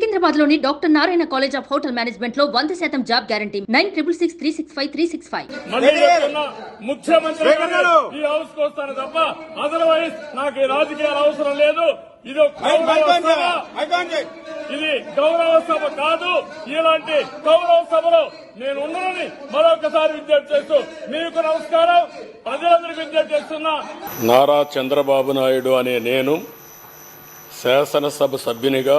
సికింద్రాబాద్లోని doctor Narayana college of hotel మేనేజ్మెంట్లో వంద శాతం job guarantee. Nine triple six three six five three six five. మళ్ళీ చెప్తున్నా ముఖ్యమంత్రి శేఖర్ గారు! ఈ హౌస్కు వస్తాను తప్ప అదర్వైజ్ నాకు రాజకీయాలు అవసరం లేదు. ఇది. ఇది గౌరవ సభ కాదు. ఇలాంటి గౌరవ సభలో నేను ఉన్నానని మరొకసారి విజ్ఞప్తి చేస్తూ మీకు నమస్కారం. ప్రజలందరికీ విజ్ఞప్తి చేస్తున్నా. నారా చంద్రబాబు నాయుడు అనే నేను శాసనసభ సభ్యునిగా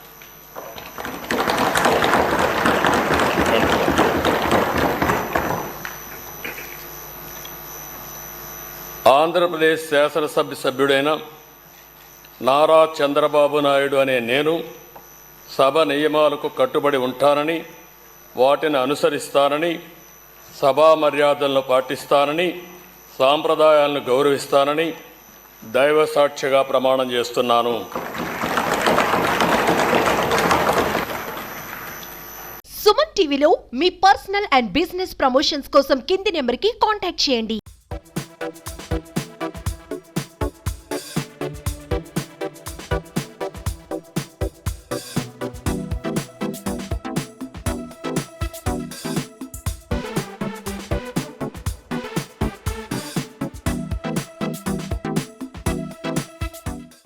ఆంధ్రప్రదేశ్ శాసనసభ్య సభ్యుడైన నారా చంద్రబాబు నాయుడు అనే నేను సభ నియమాలకు కట్టుబడి ఉంటానని వాటిని అనుసరిస్తానని సభా మర్యాదలను పాటిస్తానని సాంప్రదాయాలను గౌరవిస్తానని దైవ సాక్షిగా ప్రమాణం చేస్తున్నాను. సుమన్ టీవీలో మీ పర్సనల్ అండ్ బిజినెస్ ప్రమోషన్స్ కోసం కింది నెంబర్కి కాంటాక్ట్ చేయండి.